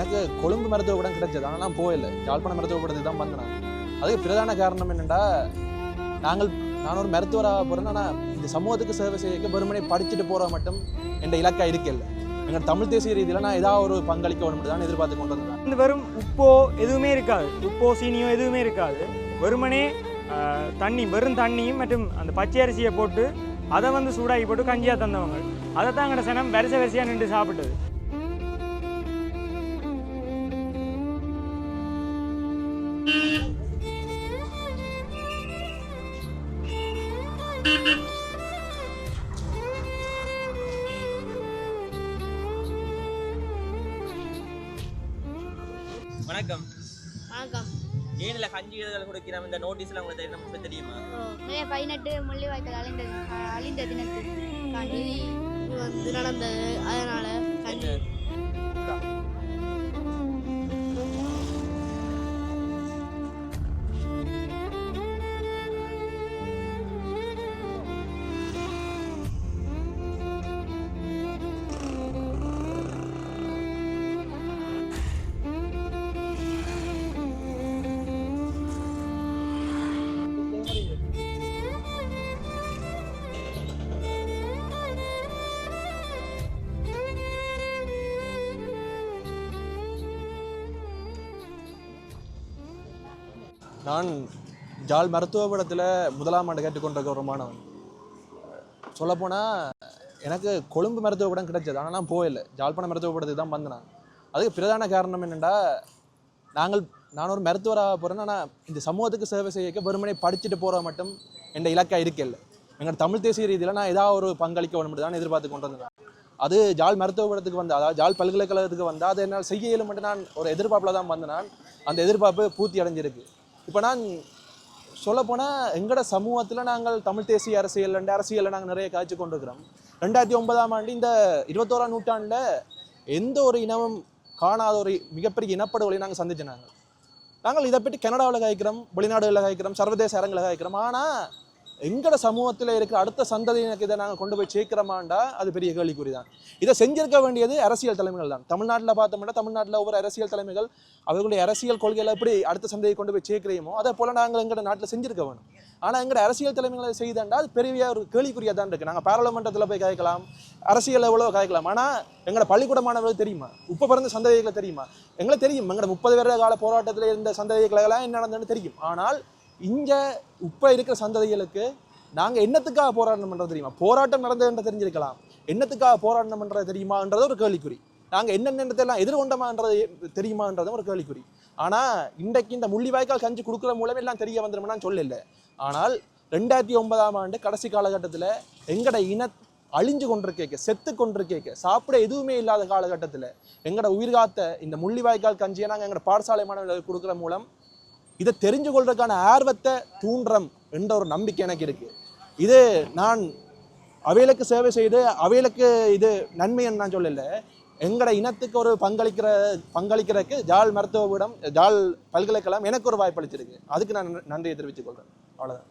எனக்கு கொழும்பு மருத்துவ கூடம் கிடைச்சது. ஆனால் நான் போகல. யாழ்ப்பாண மருத்துவ கூடத்துக்கு தான் வந்தேன் அதுக்கு பிரதான காரணம் என்னென்னா நாங்கள் நான் ஒரு மருத்துவராக போகிறேன் ஆனால் இந்த சமூகத்துக்கு சேவை செய்ய வெறுமனே படிச்சுட்டு போகிற மட்டும் என் இலக்கா இருக்கல. எங்கள் தமிழ் தேசிய ரீதியில் நான் ஏதாவது ஒரு பங்களிக்க வேணும் தான் எதிர்பார்த்து கொண்டு வந்தேன். இந்த வெறும் உப்போ எதுவுமே இருக்காது. உப்போ சீனியோ எதுவுமே இருக்காது. வெறுமனே தண்ணி வெறும் தண்ணியும் மற்றும் அந்த பச்சை அரிசியை போட்டு அதை வந்து சூடாகி போட்டு கஞ்சியாக தந்தவங்க. அதை தான் எங்கட சனம் வரிசை வரிசையாக நின்று சாப்பிட்டது. வணக்கம். வணக்கம். ஏனில் கஞ்சி எழுதல் கொடுக்கிறோம். இந்த நோட்டீஸ்ல உங்களுக்கு தெரியும்? நமக்கு தெரியுமா? மே பதினெட்டு முள்ளிவாய்க்கால் அழிந்த அழிந்த தினத்துக்காண்டி இது வந்து நடந்தது. அதனால கஞ்சி நான் ஜால் மருத்துவ படத்தில் முதலாம் ஆண்டு கேட்டுக்கொண்டிருக்க ஒரு மாணவன் சொல்லப்போனால் எனக்கு கொழும்பு மருத்துவ படம் கிடைச்சது. ஆனால் நான் போயில்லை ஜாழ்ப்பாண மருத்துவ படத்துக்கு தான் வந்தேன் அதுக்கு பிரதான காரணம் என்னென்னா நாங்கள் நான் ஒரு மருத்துவராக போகிறேன் ஆனால் இந்த சமூகத்துக்கு சேவை செய்ய வெறுமனே படிச்சுட்டு போகிற மட்டும் என் இலக்கா இருக்கல. எங்கள் தமிழ் தேசிய ரீதியில் நான் ஏதாவது ஒரு பங்களிக்க வேணும் தான் எதிர்பார்த்து கொண்டு வந்தேன் அது ஜாழ் மருத்துவ படத்துக்கு வந்தால் அதாவது ஜாழ் பல்கலைக்கழகத்துக்கு வந்தால் அது என்னால் செய்ய இயலும் மட்டும் நான் ஒரு எதிர்பார்ப்பில் தான் வந்தேன் அந்த எதிர்பார்ப்பு பூர்த்தி அடைஞ்சிருக்கு. இப்போ நான் சொல்லப்போனால் எங்களோட சமூகத்தில் நாங்கள் தமிழ் தேசிய அரசியல் ரெண்டு அரசியலில் நாங்கள் நிறைய காய்ச்சி கொண்டிருக்கிறோம். ரெண்டாயிரத்தி ஒன்பதாம் ஆண்டு இந்த இருபத்தோராம் நூற்றாண்டில் எந்த ஒரு இனமும் காணாத ஒரு மிகப்பெரிய இனப்படுகொலை நாங்கள் சந்திச்சு நாங்கள் நாங்கள் இதை பற்றி கனடாவில் காய்க்கிறோம் வெளிநாடுகளில் காய்க்கிறோம் சர்வதேச அரங்கில் காய்க்கிறோம். ஆனால் எங்களோட சமூகத்தில் இருக்கிற அடுத்த சந்ததியினருக்கு இதை நாங்கள் கொண்டு போய் சேர்க்கிறோமாண்டா அது பெரிய கேள்விக்குறி தான் இதை செஞ்சிருக்க வேண்டியது அரசியல் தலைமைகள் தான். தமிழ்நாட்டில் பார்த்தோம்னா தமிழ்நாட்டில் ஒவ்வொரு அரசியல் தலைமைகள் அவர்களுடைய அரசியல் கொள்கையில் எப்படி அடுத்த சந்தையை கொண்டு போய் சேர்க்கிறோமோ அதே போல் நாங்கள் எங்களோட நாட்டில் செஞ்சிருக்க வேணும். ஆனால் எங்களோட அரசியல் தலைமைகளை செய்தாண்டா அது பெரிய ஒரு கேள்விக்குறியாக தான் இருக்குது நாங்கள் பாராளுமன்றத்தில் போய் காய்க்கலாம் அரசியல் எவ்வளோ காய்க்கலாம் ஆனால் எங்களோட பள்ளிக்கூட மாணவர்கள் தெரியுமா? இப்போ பிறந்த சந்ததிகளை தெரியுமா? எங்களுக்கு தெரியும். எங்களோட முப்பது வருட கால போராட்டத்தில் இருந்த சந்ததிகளெல்லாம் என்ன நடந்ததுன்னு தெரியும். ஆனால் இங்கே இப்போ இருக்கிற சந்ததிகளுக்கு நாங்கள் என்னத்துக்காக போராட்டம் பண்ணுறது தெரியுமா? போராட்டம் நடந்ததுன்ற தெரிஞ்சிருக்கலாம். என்னத்துக்காக போராட்டம் பண்ணுறது தெரியுமான்றது ஒரு கேள்விக்குறி. நாங்கள் என்னென்னதெல்லாம் எதிர்கொண்டோமான்றது தெரியுமான்றதும் ஒரு கேள்விக்குறி. ஆனால் இன்றைக்கு இந்த முள்ளிவாய்க்கால் கஞ்சி கொடுக்குற மூலம் எல்லாம் தெரிய வந்துடும் சொல்லலை சொல்லல. ஆனால் ரெண்டாயிரத்தி ஒன்பதாம் ஆண்டு கடைசி காலகட்டத்தில் எங்கட இன அழிஞ்சு கொண்டிருக்கேக்க செத்து கொண்டிருக்கேக்க சாப்பிட எதுவுமே இல்லாத காலகட்டத்தில் எங்களோட உயிர்காத்த இந்த முள்ளிவாய்க்கால் கஞ்சியை நாங்கள் எங்களோட பாடசாலை மாணவர்களுக்கு கொடுக்குற மூலம் இதை தெரிஞ்சு கொள்றதுக்கான ஆர்வத்தை தூண்டுறம் என்ற ஒரு நம்பிக்கை எனக்கு இருக்கு. இது நான் அவைகளுக்கு சேவை செய்து அவைகளுக்கு இது நன்மைன்னு நான் சொல்லலை. எங்களோட இனத்துக்கு ஒரு பங்களிக்கிற பங்களிக்கிறதுக்கு ஜாழ் மருத்துவவிடம் ஜாழ் பல்கலைக்கழகம் எனக்கு ஒரு வாய்ப்பு அளிச்சிருக்கு அதுக்கு நான் நன்றியை தெரிவித்துக் கொள்கிறேன் அவ்வளோதான்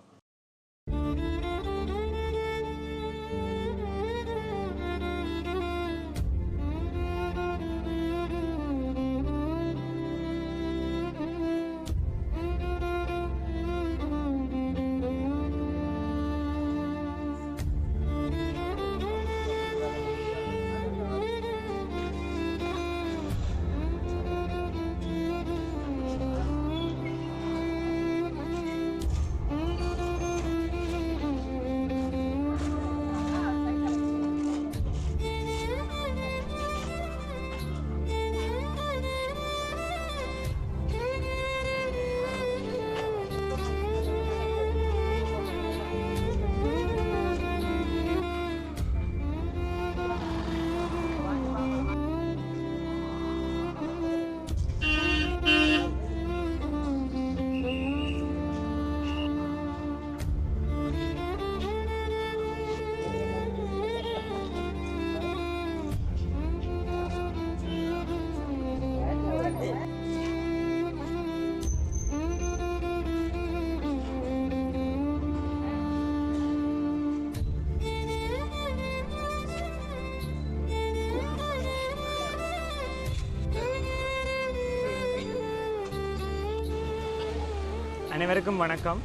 அனைவருக்கும் வணக்கம்.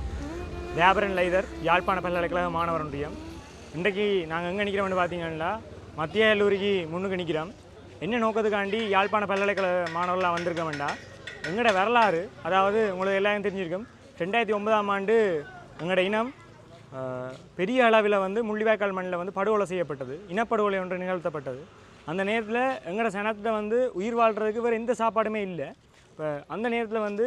வியாபரன் லைதர் யாழ்ப்பாண பல்கலைக்கழக மாணவர் ஒன்றியம் இன்றைக்கு நாங்கள் எங்கே நிற்கிறோம்னு பார்த்தீங்கன்னா மத்திய கல்லூரிக்கு முன்னுக்கு நிற்கிறோம் என்ன நோக்கத்துக்காண்டி யாழ்ப்பாண பல்கலைக்கழக மாணவர்களாக வந்திருக்க வேண்டாம் எங்களோட வரலாறு அதாவது உங்களுக்கு எல்லாரும் தெரிஞ்சிருக்கும் ரெண்டாயிரத்தி ஒன்பதாம் ஆண்டு எங்களோட இனம் பெரிய அளவில் வந்து முள்ளிவாய்க்கால் மண்ணில் வந்து படுகொலை செய்யப்பட்டது. இனப்படுகொலை ஒன்று நிகழ்த்தப்பட்டது. அந்த நேரத்தில் எங்களோட சனத்தை வந்து உயிர் வாழ்கிறதுக்கு வேறு எந்த சாப்பாடுமே இல்லை. இப்போ அந்த நேரத்தில் வந்து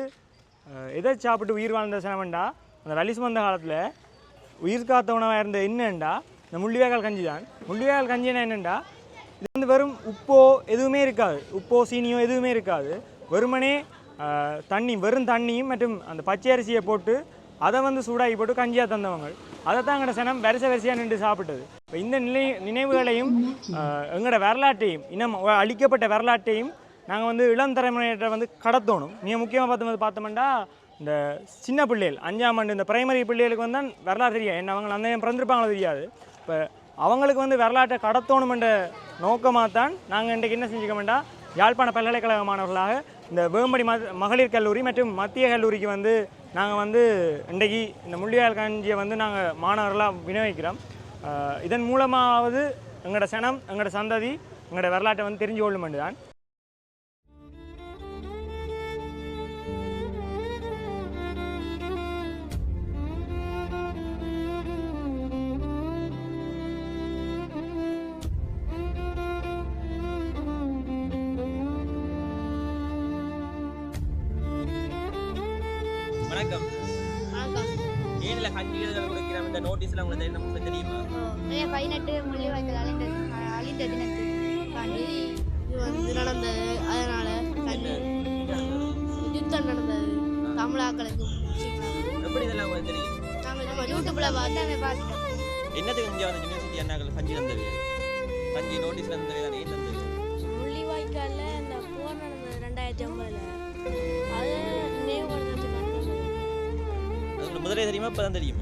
எதை சாப்பிட்டு உயிர் வாழ்ந்த சனவண்டா அந்த வலி சுமந்த காலத்தில் உயிர் காத்த உணவாக இருந்த என்னண்டா? இந்த முள்ளிவாய்க்கால் கஞ்சி தான். முள்ளிவாய்க்கால் கஞ்சினா என்னண்டா? இது வந்து வெறும் உப்போ எதுவுமே இருக்காது. உப்போ சீனியோ எதுவுமே இருக்காது. வெறுமனே தண்ணி வெறும் தண்ணியும் மற்றும் அந்த பச்சை அரிசியை போட்டு அதை வந்து சூடாகி போட்டு கஞ்சியாக தந்தவங்க அதை தான் எங்களோட சனம் வரிசை வரிசையாக நின்று சாப்பிட்டது. இப்போ இந்த நிலை நினைவுகளையும் எங்களோட வரலாற்றையும் இன்னும் அழிக்கப்பட்ட வரலாற்றையும் நாங்கள் வந்து இளம் தலைமுறையிட்ட வந்து கடத்தணும். மிக முக்கியமாக பார்த்து பார்த்தோம்னா இந்த சின்ன பிள்ளைகள் அஞ்சாம் ஆண்டு இந்த பிரைமரி பிள்ளைகளுக்கு வந்து தான் வரலாறு தெரியாது. என்ன அவங்க அந்த நேரம் பிறந்திருப்பாங்களோ தெரியாது. இப்போ அவங்களுக்கு வந்து வரலாற்றை கடத்தணுமென்ற நோக்கமாக தான் நாங்கள் இன்றைக்கு என்ன செஞ்சுக்க வேண்டாம் யாழ்ப்பாண பல்கலைக்கழக மாணவர்களாக இந்த வேம்படி ம மகளிர் கல்லூரி மற்றும் மத்திய கல்லூரிக்கு வந்து நாங்கள் வந்து இன்றைக்கு இந்த முள்ளியால் கஞ்சியை வந்து நாங்கள் மாணவர்களாக விநியோகிக்கிறோம். இதன் மூலமாவது எங்களோட சனம் எங்களோட சந்ததி எங்களோட வரலாற்றை வந்து தெரிஞ்சு கொள்ளும் தான் வணக்கம். ஏனில் கஞ்சி எழுதல் கொடுக்கிற இந்த நோட்டீஸ்லாம் உங்களுக்கு தெரியும் உங்களுக்கு தெரியுமா? பதினெட்டு முள்ளிவாய்க்கால் அழிந்த அழிந்த தினத்துக்காண்டி இது வந்து நடந்தது. அதனால கண்ணி யுத்தம் நடந்தது. தமிழாக்களுக்கு எப்படி இதெல்லாம் உங்களுக்கு தெரியும்? நாங்கள் நம்ம யூடியூப்ல பார்த்து அதை பார்த்துட்டோம் என்னத்துக்கு இங்கே வந்து யூனிவர்சிட்டி அண்ணாக்கள் கஞ்சி தந்தது? கஞ்சி நோட்டீஸ் தந்தது தானே ஏன் தந்தது? முள்ளிவாய்க்காலில் இந்த போர் நடந்தது ரெண்டாயிரத்தி ஒன்பதுல அதை முதலே தெரியுமா இப்போதான் தெரியுமா?